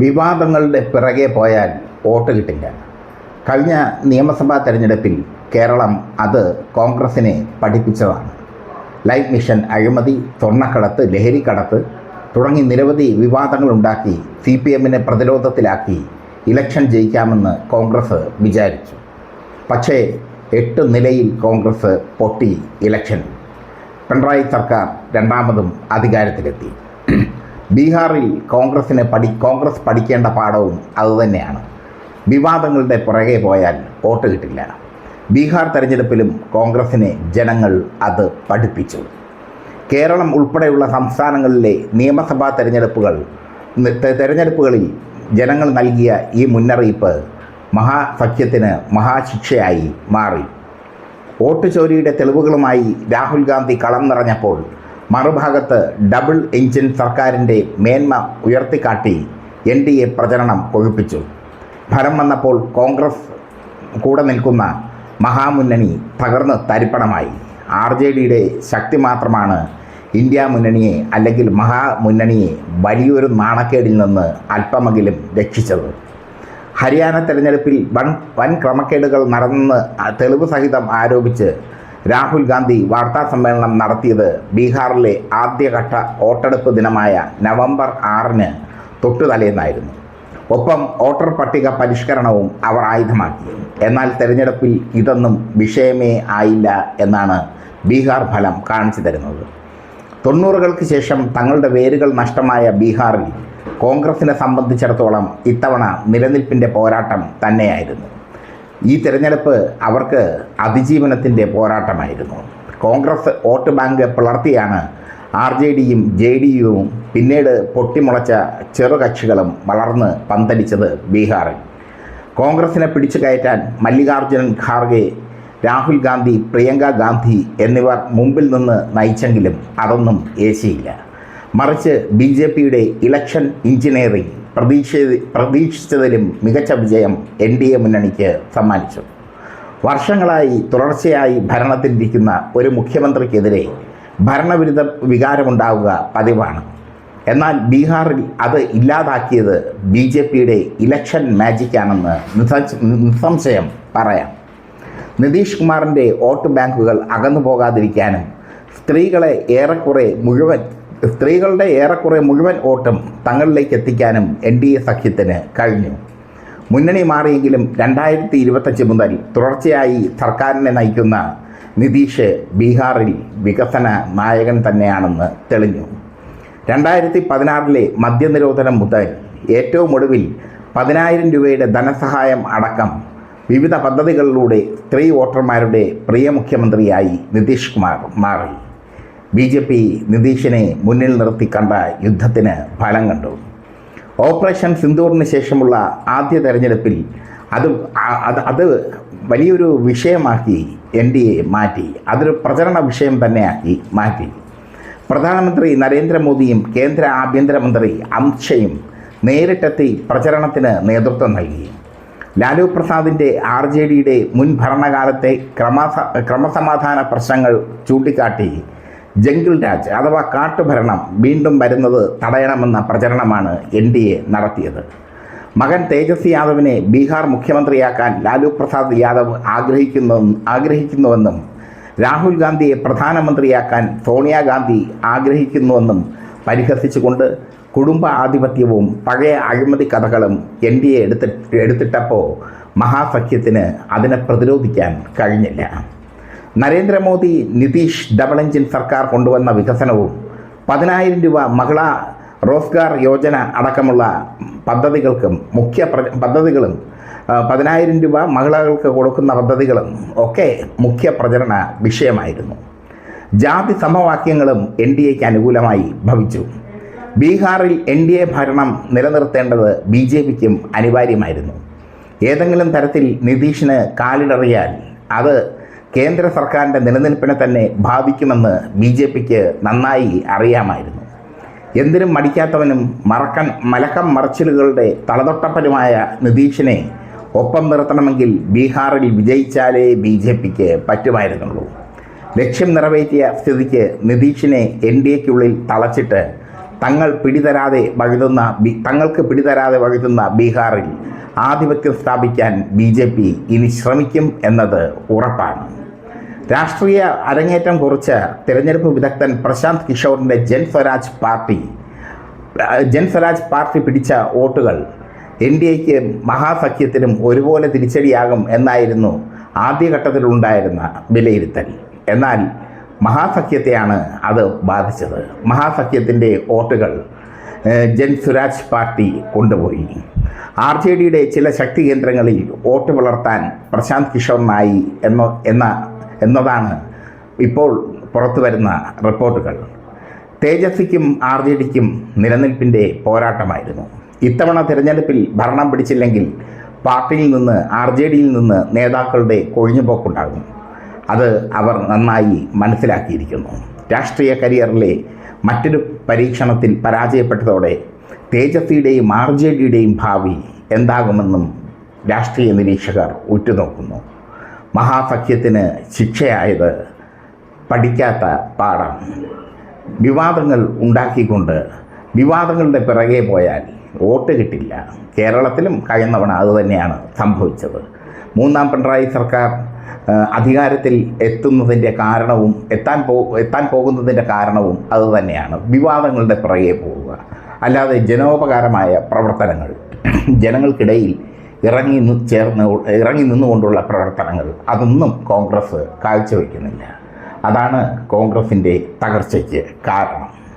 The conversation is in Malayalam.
വിവാദങ്ങളുടെ പിറകെ പോയാൽ വോട്ട് കിട്ടില്ല. കഴിഞ്ഞ നിയമസഭാ തെരഞ്ഞെടുപ്പിൽ കേരളം അത് കോൺഗ്രസിനെ പഠിപ്പിച്ചതാണ്. ലൈഫ് മിഷൻ അഴിമതി സ്വർണക്കടത്ത് ലഹരിക്കടത്ത് തുടങ്ങി നിരവധി വിവാദങ്ങളുണ്ടാക്കി സി പി എമ്മിനെ പ്രതിരോധത്തിലാക്കി ഇലക്ഷൻ ജയിക്കാമെന്ന് കോൺഗ്രസ് വിചാരിച്ചു. പക്ഷേ എട്ട് നിലയിൽ കോൺഗ്രസ് പൊട്ടി ഇലക്ഷൻ. പിണറായി സർക്കാർ രണ്ടാമതും അധികാരത്തിലെത്തി. ബീഹാറിൽ കോൺഗ്രസിനെ പഠി കോൺഗ്രസ് പഠിക്കേണ്ട പാഠവും അതുതന്നെയാണ് വിവാദങ്ങളുടെ പുറകെ പോയാൽ വോട്ട് കിട്ടില്ല. ബീഹാർ തെരഞ്ഞെടുപ്പിലും കോൺഗ്രസിനെ ജനങ്ങൾ അത് പഠിപ്പിച്ചു. കേരളം ഉൾപ്പെടെയുള്ള സംസ്ഥാനങ്ങളിലെ നിയമസഭാ തെരഞ്ഞെടുപ്പുകൾ തെരഞ്ഞെടുപ്പുകളിൽ ജനങ്ങൾ നൽകിയ ഈ മുന്നറിയിപ്പ് മഹാസഖ്യത്തിന് മഹാശിക്ഷയായി മാറി. വോട്ട് ചോരിയുടെ തെളിവുകളുമായി രാഹുൽ ഗാന്ധി കളം നിറഞ്ഞപ്പോൾ മറുഭാഗത്ത് ഡബിൾ എഞ്ചിൻ സർക്കാരിന്റെ മേന്മ ഉയർത്തിക്കാട്ടി എൻ ഡി എ പ്രചരണം കൊഴുപ്പിച്ചു. ഫലം വന്നപ്പോൾ കോൺഗ്രസ് കൂടെ നിൽക്കുന്ന മഹാമുന്നണി തകർന്ന് തരിപ്പണമായി. ആർ ജെ ഡിയുടെ ശക്തി മാത്രമാണ് ഇന്ത്യ മുന്നണിയെ അല്ലെങ്കിൽ മഹാമുന്നണിയെ വലിയൊരു നാണക്കേടിൽ നിന്ന് അല്പമെങ്കിലും രക്ഷിച്ചത്. ഹരിയാന തെരഞ്ഞെടുപ്പിൽ വൻ വൻ ക്രമക്കേടുകൾ നടന്നെന്ന് തെളിവ് സഹിതം ആരോപിച്ച് രാഹുൽ ഗാന്ധി വാർത്താ സമ്മേളനം നടത്തിയത് ബീഹാറിലെ ആദ്യഘട്ട വോട്ടെടുപ്പ് ദിനമായ നവംബർ ആറിന് തൊട്ടുതലേന്നായിരുന്നു. ഒപ്പം വോട്ടർ പട്ടിക പരിഷ്കരണവും അവർ ആയുധമാക്കി. എന്നാൽ തെരഞ്ഞെടുപ്പിൽ ഇതൊന്നും വിഷയമേ ആയില്ല എന്നാണ് ബീഹാർ ഫലം കാണിച്ചു തരുന്നത്. തൊണ്ണൂറുകൾക്ക് ശേഷം തങ്ങളുടെ വേരുകൾ നഷ്ടമായ ബീഹാറിൽ കോൺഗ്രസിനെ സംബന്ധിച്ചിടത്തോളം ഇത്തവണ നിലനിൽപ്പിന്റെ പോരാട്ടം തന്നെയായിരുന്നു. ഈ തിരഞ്ഞെടുപ്പ് അവർക്ക് അതിജീവനത്തിന്റെ പോരാട്ടമായിരുന്നു. കോൺഗ്രസ് വോട്ട് ബാങ്ക് പിളർത്തിയാണ് ആർ ജെ ഡിയും ജെ ഡി യുവും പിന്നീട് പൊട്ടിമുളച്ച ചെറുകക്ഷികളും വളർന്ന് പന്തലിച്ചത് ബീഹാറിൽ. കോൺഗ്രസിനെ പിടിച്ചു കയറ്റാൻ മല്ലികാർജുനൻ ഖാർഗെ രാഹുൽ ഗാന്ധി പ്രിയങ്ക ഗാന്ധി എന്നിവർ മുമ്പിൽ നിന്ന് നയിച്ചെങ്കിലും അതൊന്നും ഏശിയില്ല. മറിച്ച് ബി ജെ പിയുടെ ഇലക്ഷൻ എഞ്ചിനീയറിംഗ് പ്രതീക്ഷ പ്രതീക്ഷിച്ചതിലും മികച്ച വിജയം എൻ ഡി എ മുന്നണിക്ക് സമ്മാനിച്ചു. വർഷങ്ങളായി തുടർച്ചയായി ഭരണത്തിലിരിക്കുന്ന ഒരു മുഖ്യമന്ത്രിക്കെതിരെ ഭരണവിരുദ്ധ വികാരമുണ്ടാവുക പതിവാണ്. എന്നാൽ ബീഹാറിൽ അത് ഇല്ലാതാക്കിയത് ബി ജെ പിയുടെ ഇലക്ഷൻ മാജിക്കാണെന്ന് നിസ്സംശ- നിസ്സംശയം പറയാം. നിതീഷ് കുമാറിന്റെ വോട്ട് ബാങ്കുകൾ അകന്നു പോകാതിരിക്കാനും സ്ത്രീകളെ ഏറെക്കുറെ മുഴുവൻ സ്ത്രീകളുടെ ഏറെക്കുറെ മുഴുവൻ വോട്ടും തങ്ങളിലേക്ക് എത്തിക്കാനും എൻ ഡി എ സഖ്യത്തിന് കഴിഞ്ഞു. മുന്നണി മാറിയെങ്കിലും രണ്ടായിരത്തി ഇരുപത്തഞ്ച് മുതൽ തുടർച്ചയായി സർക്കാരിനെ നയിക്കുന്ന നിതീഷ് ബീഹാറിൽ വികസന നായകൻ തന്നെയാണെന്ന് തെളിഞ്ഞു. രണ്ടായിരത്തി പതിനാറിലെ മദ്യനിരോധനം മുതൽ ഏറ്റവും ഒടുവിൽ പതിനായിരം രൂപയുടെ ധനസഹായം അടക്കം വിവിധ പദ്ധതികളിലൂടെ സ്ത്രീ വോട്ടർമാരുടെ പ്രിയ മുഖ്യമന്ത്രിയായി നിതീഷ് കുമാർ മാറി. ബി ജെ പി നിതീഷിനെ മുന്നിൽ നിർത്തി കണ്ട യുദ്ധത്തിന് ഫലം കണ്ടു. ഓപ്പറേഷൻ സിന്ദൂറിന് ശേഷമുള്ള ആദ്യ തെരഞ്ഞെടുപ്പിൽ അത് അത് വലിയൊരു വിഷയമാക്കി എൻ ഡി എ മാറ്റി. അതൊരു പ്രചരണ വിഷയം തന്നെയാക്കി മാറ്റി. പ്രധാനമന്ത്രി നരേന്ദ്രമോദിയും കേന്ദ്ര ആഭ്യന്തരമന്ത്രി അമിത്ഷയും നേരിട്ടെത്തി പ്രചരണത്തിന് നേതൃത്വം നൽകി. ലാലു പ്രസാദിന്റെ ആർ ജെ ഡിയുടെ മുൻ ഭരണകാലത്തെ ക്രമസ ക്രമസമാധാന പ്രശ്നങ്ങൾ ചൂണ്ടിക്കാട്ടി ജംഗിൾ രാജ് അഥവാ കാട്ടുഭരണം വീണ്ടും വരുന്നത് തടയണമെന്ന പ്രചരണമാണ് എൻ ഡി എ നടത്തിയത്. മകൻ തേജസ്വി യാദവിനെ ബീഹാർ മുഖ്യമന്ത്രിയാക്കാൻ ലാലു പ്രസാദ് യാദവ് ആഗ്രഹിക്കുന്നു ആഗ്രഹിക്കുന്നുവെന്നും രാഹുൽ ഗാന്ധിയെ പ്രധാനമന്ത്രിയാക്കാൻ സോണിയാഗാന്ധി ആഗ്രഹിക്കുന്നുവെന്നും പരിഹസിച്ചുകൊണ്ട് കുടുംബ ആധിപത്യവും പഴയ അഴിമതി കഥകളും എൻ ഡി എ എടുത്തിട്ട് എടുത്തിട്ടപ്പോൾ മഹാസഖ്യത്തിന് അതിനെ പ്രതിരോധിക്കാൻ കഴിഞ്ഞില്ല. നരേന്ദ്രമോദി നിതീഷ് ഡബിൾ എഞ്ചിൻ സർക്കാർ കൊണ്ടുവന്ന വികസനവും പതിനായിരം രൂപ മഹിളാ റോസ്ഗാർ യോജന അടക്കമുള്ള പദ്ധതികൾക്കും മുഖ്യ പദ്ധതികളും പതിനായിരം രൂപ മഹിളകൾക്ക് കൊടുക്കുന്ന പദ്ധതികളും ഒക്കെ മുഖ്യ പ്രചരണ വിഷയമായിരുന്നു. ജാതി സമവാക്യങ്ങളും എൻ ഡി എക്ക് അനുകൂലമായി ഭവിച്ചു. ബീഹാറിൽ എൻ ഡി എ ഭരണം നിലനിർത്തേണ്ടത് ബി ജെ പിക്കും അനിവാര്യമായിരുന്നു. ഏതെങ്കിലും തരത്തിൽ നിതീഷിന് കാലിടറിയാൽ അത് കേന്ദ്ര സർക്കാരിന്റെ നിലനിൽപ്പിനെ തന്നെ ബാധിക്കുമെന്ന് ബി ജെ പിക്ക് നന്നായി അറിയാമായിരുന്നു. എന്തിനും മടിക്കാത്തവനും മറക്കൻ മലക്കം മറച്ചിലുകളുടെ തലതൊട്ടപ്പനുമായ നിതീഷിനെ ഒപ്പം നിർത്തണമെങ്കിൽ ബീഹാറിൽ വിജയിച്ചാലേ ബി ജെ പിക്ക് പറ്റുമായിരുന്നുള്ളൂ. ലക്ഷ്യം നിറവേറ്റിയ സ്ഥിതിക്ക് നിതീഷിനെ എൻ ഡി എക്കുള്ളിൽ തളച്ചിട്ട് തങ്ങൾ പിടിതരാതെ വഴുതുന്ന തങ്ങൾക്ക് പിടിതരാതെ വഴുതുന്ന ബീഹാറിൽ ആധിപത്യം സ്ഥാപിക്കാൻ ബി ജെ പി ഇനി ശ്രമിക്കും എന്നത് ഉറപ്പാണ്. രാഷ്ട്രീയ അരങ്ങേറ്റം കുറിച്ച് തിരഞ്ഞെടുപ്പ് വിദഗ്ധൻ പ്രശാന്ത് കിഷോറിന്റെ ജൻ സ്വരാജ് പാർട്ടി ജൻ സ്വരാജ് പാർട്ടി പിടിച്ച വോട്ടുകൾ എൻ ഡി എക്ക് മഹാസഖ്യത്തിനും ഒരുപോലെ തിരിച്ചടിയാകും എന്നായിരുന്നു ആദ്യഘട്ടത്തിലുണ്ടായിരുന്ന വിലയിരുത്തൽ. എന്നാൽ മഹാസഖ്യത്തെയാണ് അത് ബാധിച്ചത്. മഹാസഖ്യത്തിന്റെ വോട്ടുകൾ ജൻ സ്വരാജ് പാർട്ടി കൊണ്ടുപോയി. ആർ ജെ ഡിയുടെ ചില ശക്തി കേന്ദ്രങ്ങളിൽ വോട്ട് വളർത്താൻ പ്രശാന്ത് കിഷോർ നായി എന്ന എന്ന എന്നതാണ് ഇപ്പോൾ പുറത്തു വരുന്ന റിപ്പോർട്ടുകൾ. തേജസ്വിക്കും ആർ ജെ ഡിക്കും നിലനിൽപ്പിന്റെ പോരാട്ടമായിരുന്നു. ഇത്തവണ തിരഞ്ഞെടുപ്പിൽ ഭരണം പിടിച്ചില്ലെങ്കിൽ പാർട്ടിയിൽ നിന്ന് ആർ ജെ ഡിയിൽ നിന്ന് നേതാക്കളുടെ കൊഴിഞ്ഞുപോക്കുണ്ടാകും. അത് അവർ നന്നായി മനസ്സിലാക്കിയിരിക്കുന്നു. രാഷ്ട്രീയ കരിയറിലെ മറ്റൊരു പരീക്ഷണത്തിൽ പരാജയപ്പെട്ടതോടെ തേജസ്വിയുടെയും ആർ ജെ ഡിയുടെയും ഭാവി എന്താകുമെന്നും രാഷ്ട്രീയ നിരീക്ഷകർ ഉറ്റുനോക്കുന്നു. മഹാസഖ്യത്തിന് ശിക്ഷയായത് പഠിക്കാത്ത പാഠം. വിവാദങ്ങൾ ഉണ്ടാക്കിക്കൊണ്ട് വിവാദങ്ങളുടെ പിറകെ പോയാൽ വോട്ട് കിട്ടില്ല. കേരളത്തിലും കഴിഞ്ഞ തവണ അതുതന്നെയാണ് സംഭവിച്ചത്. മൂന്നാം പിണറായി സർക്കാർ അധികാരത്തിൽ എത്തുന്നതിന്റെ കാരണവും എത്താൻ പോ എത്താൻ പോകുന്നതിന്റെ കാരണവും അതുതന്നെയാണ് വിവാദങ്ങളുടെ പിറകെ പോവുക. അല്ലാതെ ജനോപകാരമായ പ്രവർത്തനങ്ങൾ ജനങ്ങൾക്കിടയിൽ ഇറങ്ങി ചേർന്ന് ഇറങ്ങി നിന്നുകൊണ്ടുള്ള പ്രവർത്തനങ്ങൾ അതൊന്നും കോൺഗ്രസ് കാഴ്ചവെക്കുന്നില്ല. അതാണ് കോൺഗ്രസിന്റെ തകർച്ചയ്ക്ക് കാരണം.